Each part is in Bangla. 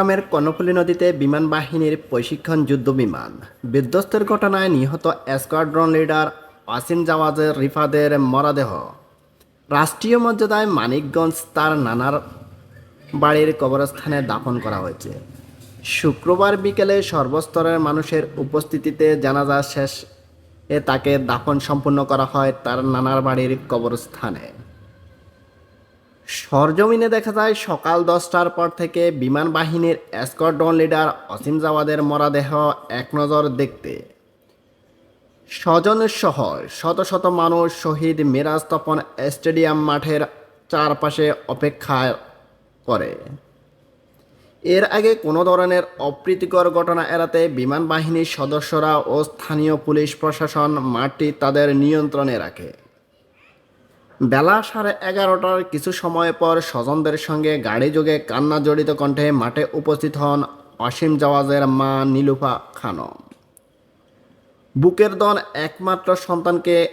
চট্টগ্রামের কর্ণফুলী নদীতে বিমান বাহিনীর প্রশিক্ষণ যুদ্ধ বিমান বিধ্বস্তের ঘটনায় নিহত স্কোয়াড্রন লিডার ওয়াসিম জাওয়াজের রিফাদের মরাদেহ। রাষ্ট্রীয় মর্যাদায় মানিকগঞ্জ তার নানার বাড়ির কবরস্থানে দাফন করা হয়েছে। শুক্রবার বিকেলে সর্বস্তরের মানুষের উপস্থিতিতে জানাজা শেষ এ তাকে দাফন সম্পূর্ণ করা হয় তার নানার বাড়ির কবরস্থানে। সরজমিনে দেখা যায় সকাল দশটার পর থেকে বিমান বাহিনীর স্কোয়াড্রন লিডার অসীম জাওয়াদের মরাদেহ এক নজর দেখতে। স্বজনের সহ শত শত মানুষ শহীদ মিরাজ তপন স্টেডিয়াম মাঠের চারপাশে অপেক্ষা করে এর আগে কোনো ধরনের অপ্রীতিকর ঘটনা এড়াতে বিমান বাহিনীর সদস্যরা ও স্থানীয় পুলিশ প্রশাসন মাঠটি তাদের নিয়ন্ত্রণে রাখে। বেলা সাড়ে এগারোটার কিছু সময় পর স্বজনদের সঙ্গে গাড়ি যোগে কান্না জড়িত কণ্ঠে মাঠে উপস্থিত হন অসীম জাওয়াজের মা নীলুফা খানম। বুকের দন একমাত্র সন্তানকে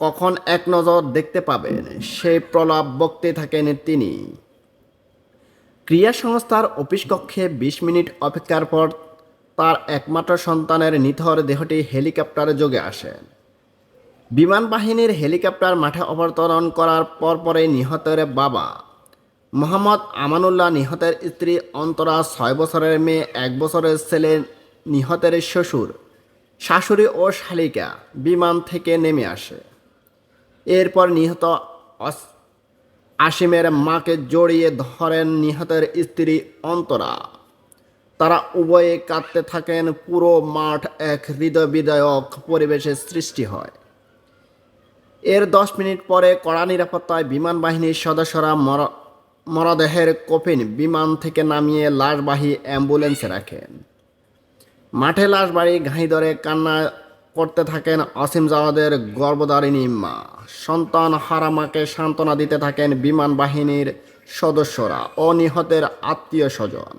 কখন এক নজর দেখতে পাবেন, সেই প্রলাপ বকতে থাকেন তিনি। ক্রিয়া সংস্থার অফিস কক্ষে বিশ মিনিট অপেক্ষার পর তার একমাত্র সন্তানের নিথর দেহটি হেলিকপ্টারে যোগে আসেন বিমান বাহিনীর হেলিকপ্টার মাঠে অবতরণ করার পরপরে নিহতের বাবা। মোহাম্মদ আমানুল্লাহ নিহতের স্ত্রী অন্তরা ছয় বছরের মেয়ে, এক বছরের ছেলে নিহতের শ্বশুর, শাশুড়ি ও শালিকা বিমান থেকে নেমে আসে। এরপর নিহত আসিমের মাকে জড়িয়ে ধরেন নিহতের স্ত্রী অন্তরা। তারা উভয়ে কাঁদতে থাকেন, পুরো মাঠ এক হৃদয় বিদায়ক পরিবেশের সৃষ্টি হয়। এর দশ মিনিট পরে কড়া নিরাপত্তায় বিমান বাহিনীর সদস্যরা মর- মরদেহের কফিন বিমান থেকে নামিয়ে লাশবাহী অ্যাম্বুলেন্সে রাখেন। মাঠে লাশবাড়ি ঘাই ধরে কান্না করতে থাকেন অসীম জাওয়াদের গর্ভধারিণী মা। সন্তান হারামাকে সান্ত্বনা দিতে থাকেন বিমান বাহিনীর সদস্যরা ও নিহতের আত্মীয় স্বজন।